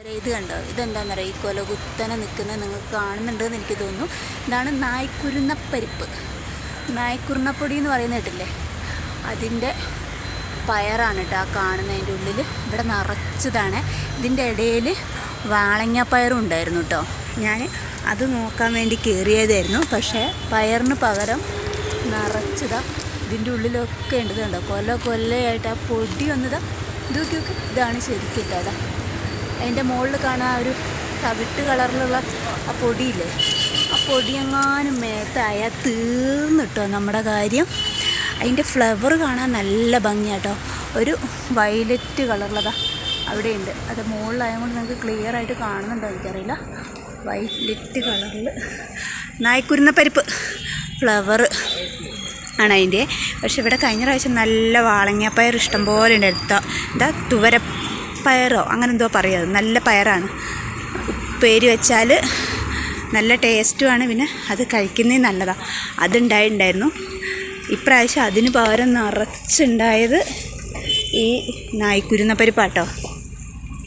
ഇത് കണ്ടോ? ഇതെന്താണെന്നറിയാം ഈ കൊല കുത്തനെ നിൽക്കുന്നത് നിങ്ങൾക്ക് കാണുന്നുണ്ടെന്ന് എനിക്ക് തോന്നുന്നു. ഇതാണ് നായ്ക്കുരുന്നപ്പരിപ്പ് നായ്ക്കുരുന്നപ്പൊടി എന്ന് പറയുന്ന കേട്ടില്ലേ അതിന്റെ പയറാണ് കേട്ടോ ആ കാണുന്നതിന്റെ ഉള്ളിൽ ഇവിടെ നിറച്ചതാണ്. ഇതിന്റെ ഇടയിൽ പയറും ഉണ്ടായിരുന്നു കേട്ടോ. ഞാൻ അത് നോക്കാൻ വേണ്ടി കയറിയതായിരുന്നു. പക്ഷേ പയറിന് പകരം നിറച്ചതാ ഇതിന്റെ ഉള്ളിലൊക്കെ ഉണ്ട്. ഇത് കണ്ടോ കൊല കൊല്ലയായിട്ട് ആ പൊടി വന്നതാ. ഇതൊക്കെ ഇതാണ് ശരിക്കും കേട്ടോ. അതാ. അതിന്റെ മുകളിൽ കാണാൻ ഒരു തവിട്ട് കളറിലുള്ള ആ പൊടിയില്ലേ? ആ പൊടിയെങ്ങാനും മേത്തായ തീർന്നിട്ടോ നമ്മുടെ കാര്യം. അതിന്റെ ഫ്ലവർ കാണാൻ നല്ല ഭംഗിയാട്ടോ. ഒരു വയലറ്റ് കളറുള്ളതാ അവിടെയുണ്ട്. അത് മുകളിലായതുകൊണ്ട് നിങ്ങൾക്ക് ക്ലിയർ ആയിട്ട് കാണുന്നുണ്ടോ എനിക്കറിയില്ല. വയലറ്റ് കളറിൽ. നായ്ക്കുരുന്ന പരിപ്പ്. ഫ്ലവർ ആണ് അതിന്റെ. പക്ഷെ ഇവിടെ കഴിഞ്ഞ പ്രാവശ്യം നല്ല വാളങ്ങാപ്പയർ ഇഷ്ടം പോലെ ഉണ്ടായിരുന്നു എന്താ തുവരപ്പയറോ അങ്ങനെ എന്തോ പറയുക നല്ല പയറാണ്. ഉപ്പേരി വെച്ചാൽ നല്ല ടേസ്റ്റുമാണ്. പിന്നെ അത് കഴിക്കുന്നത് നല്ലതാണ് അതുണ്ടായിട്ടുണ്ടായിരുന്നു. ഇപ്രാവശ്യം അതിന് പകരം നിറച്ചുണ്ടായത് ഈ നായ്ക്കുരുന്നപ്പരിപ്പാട്ടോ.